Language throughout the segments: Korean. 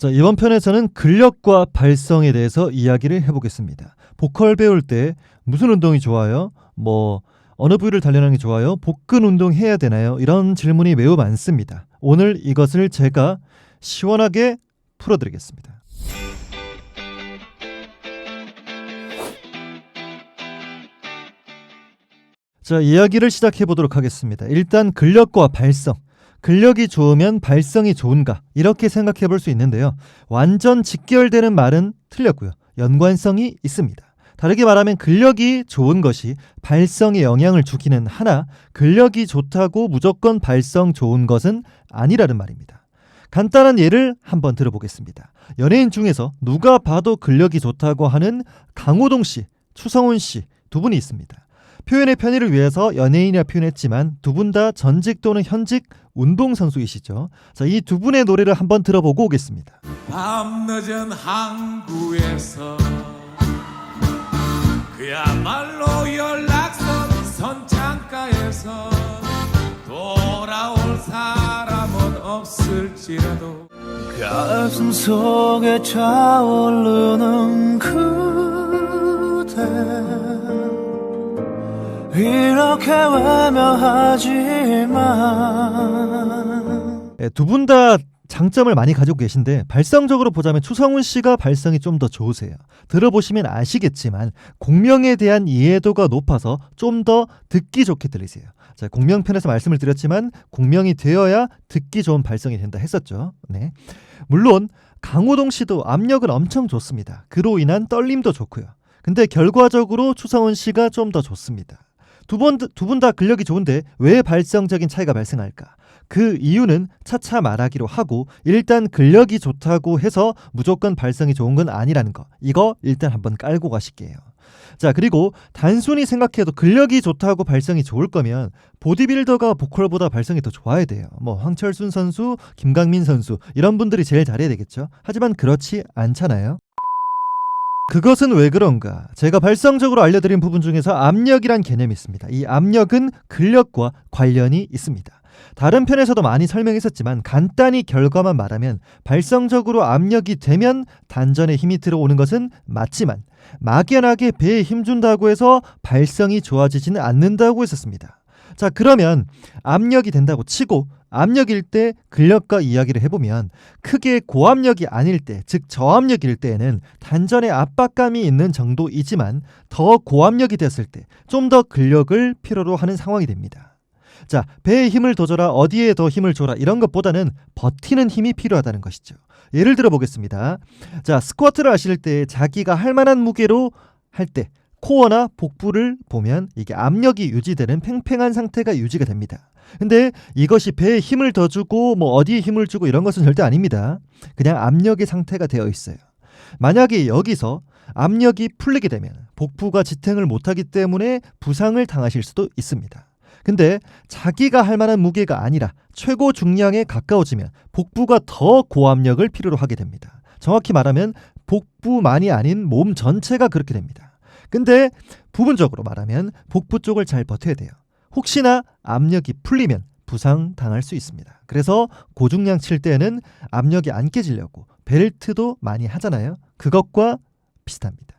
자, 이번 편에서는 근력과 발성에 대해서 이야기를 해보겠습니다. 보컬 배울 때 무슨 운동이 좋아요? 뭐 어느 부위를 단련하는 게 좋아요? 복근 운동 해야 되나요? 이런 질문이 매우 많습니다. 오늘 이것을 제가 시원하게 풀어드리겠습니다. 자, 이야기를 시작해 보도록 하겠습니다. 일단 근력과 발성. 근력이 좋으면 발성이 좋은가? 이렇게 생각해 볼 수 있는데요. 완전 직결되는 말은 틀렸고요. 연관성이 있습니다. 다르게 말하면 근력이 좋은 것이 발성에 영향을 주기는 하나 근력이 좋다고 무조건 발성 좋은 것은 아니라는 말입니다. 간단한 예를 한번 들어보겠습니다. 연예인 중에서 누가 봐도 근력이 좋다고 하는 강호동 씨, 추성훈 씨 두 분이 있습니다. 표현의 편의를 위해서 연예인이라 표현했지만 두 분 다 전직 또는 현직 운동선수이시죠. 자, 이 두 분의 노래를 한번 들어보고 오겠습니다. 밤늦은 항구에서 그야말로 연락선 선창가에서 돌아올 사람은 없을지라도 가슴 속에 차오르 이렇게 외면하지만 예, 두분 다 장점을 많이 가지고 계신데 발성적으로 보자면 추성훈 씨가 발성이 좀 더 좋으세요. 들어보시면 아시겠지만 공명에 대한 이해도가 높아서 좀 더 듣기 좋게 들리세요. 자, 공명 편에서 말씀을 드렸지만 공명이 되어야 듣기 좋은 발성이 된다 했었죠. 네. 물론 강호동 씨도 압력은 엄청 좋습니다. 그로 인한 떨림도 좋고요. 근데 결과적으로 추성훈 씨가 좀 더 좋습니다. 두 분 다 근력이 좋은데 왜 발성적인 차이가 발생할까? 그 이유는 차차 말하기로 하고 일단 근력이 좋다고 해서 무조건 발성이 좋은 건 아니라는 거. 이거 일단 한번 깔고 가실게요. 자, 그리고 단순히 생각해도 근력이 좋다고 발성이 좋을 거면 보디빌더가 보컬보다 발성이 더 좋아야 돼요. 뭐 황철순 선수, 김강민 선수 이런 분들이 제일 잘해야 되겠죠. 하지만 그렇지 않잖아요. 그것은 왜 그런가? 제가 발성적으로 알려드린 부분 중에서 압력이란 개념이 있습니다. 이 압력은 근력과 관련이 있습니다. 다른 편에서도 많이 설명했었지만 간단히 결과만 말하면 발성적으로 압력이 되면 단전에 힘이 들어오는 것은 맞지만 막연하게 배에 힘 준다고 해서 발성이 좋아지지는 않는다고 했었습니다. 자, 그러면 압력이 된다고 치고 압력일 때 근력과 이야기를 해보면 크게 고압력이 아닐 때, 즉 저압력일 때에는 단전에 압박감이 있는 정도이지만 더 고압력이 됐을 때 좀 더 근력을 필요로 하는 상황이 됩니다. 자, 배에 힘을 더 줘라, 어디에 더 힘을 줘라, 이런 것보다는 버티는 힘이 필요하다는 것이죠. 예를 들어 보겠습니다. 자, 스쿼트를 하실 때 자기가 할 만한 무게로 할 때, 코어나 복부를 보면 이게 압력이 유지되는 팽팽한 상태가 유지가 됩니다. 근데 이것이 배에 힘을 더 주고 뭐 어디에 힘을 주고 이런 것은 절대 아닙니다. 그냥 압력의 상태가 되어 있어요. 만약에 여기서 압력이 풀리게 되면 복부가 지탱을 못하기 때문에 부상을 당하실 수도 있습니다. 근데 자기가 할 만한 무게가 아니라 최고 중량에 가까워지면 복부가 더 고압력을 필요로 하게 됩니다. 정확히 말하면 복부만이 아닌 몸 전체가 그렇게 됩니다. 근데 부분적으로 말하면 복부 쪽을 잘 버텨야 돼요. 혹시나 압력이 풀리면 부상 당할 수 있습니다. 그래서 고중량 칠 때는 압력이 안 깨지려고 벨트도 많이 하잖아요. 그것과 비슷합니다.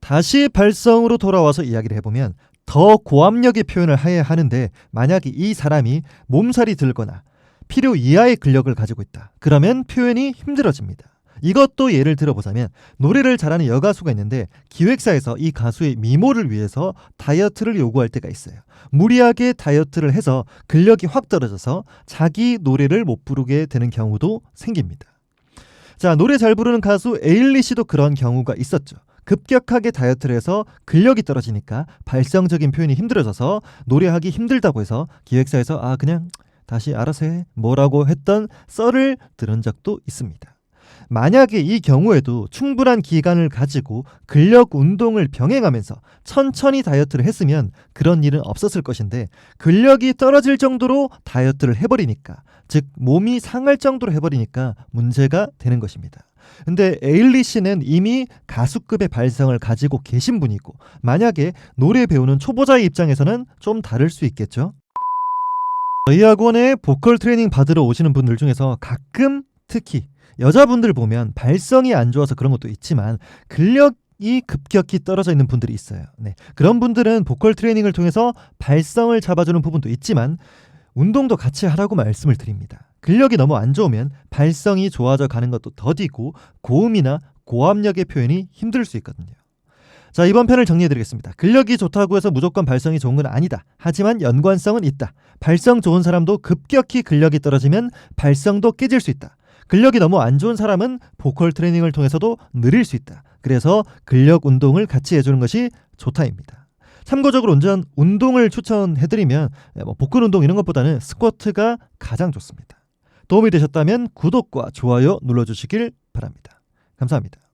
다시 발성으로 돌아와서 이야기를 해보면 더 고압력의 표현을 해야 하는데 만약에 이 사람이 몸살이 들거나 필요 이하의 근력을 가지고 있다. 그러면 표현이 힘들어집니다. 이것도 예를 들어보자면 노래를 잘하는 여가수가 있는데 기획사에서 이 가수의 미모를 위해서 다이어트를 요구할 때가 있어요. 무리하게 다이어트를 해서 근력이 확 떨어져서 자기 노래를 못 부르게 되는 경우도 생깁니다. 자, 노래 잘 부르는 가수 에일리시도 그런 경우가 있었죠. 급격하게 다이어트를 해서 근력이 떨어지니까 발성적인 표현이 힘들어져서 노래하기 힘들다고 해서 기획사에서 아 그냥 다시 알아서 해 뭐라고 했던 썰을 들은 적도 있습니다. 만약에 이 경우에도 충분한 기간을 가지고 근력 운동을 병행하면서 천천히 다이어트를 했으면 그런 일은 없었을 것인데 근력이 떨어질 정도로 다이어트를 해버리니까 즉 몸이 상할 정도로 해버리니까 문제가 되는 것입니다. 근데 에일리 씨는 이미 가수급의 발성을 가지고 계신 분이고 만약에 노래 배우는 초보자의 입장에서는 좀 다를 수 있겠죠. 저희 학원에 보컬 트레이닝 받으러 오시는 분들 중에서 가끔 특히 여자분들 보면 발성이 안 좋아서 그런 것도 있지만 근력 이 급격히 떨어져 있는 분들이 있어요. 네. 그런 분들은 보컬 트레이닝을 통해서 발성을 잡아주는 부분도 있지만 운동도 같이 하라고 말씀을 드립니다. 근력이 너무 안 좋으면 발성이 좋아져 가는 것도 더디고 고음이나 고압력의 표현이 힘들 수 있거든요. 자, 이번 편을 정리해드리겠습니다. 근력이 좋다고 해서 무조건 발성이 좋은 건 아니다. 하지만 연관성은 있다. 발성 좋은 사람도 급격히 근력이 떨어지면 발성도 깨질 수 있다. 근력이 너무 안 좋은 사람은 보컬 트레이닝을 통해서도 느릴 수 있다. 그래서 근력 운동을 같이 해주는 것이 좋다입니다. 참고적으로 운전 운동을 추천해드리면 뭐 복근 운동 이런 것보다는 스쿼트가 가장 좋습니다. 도움이 되셨다면 구독과 좋아요 눌러주시길 바랍니다. 감사합니다.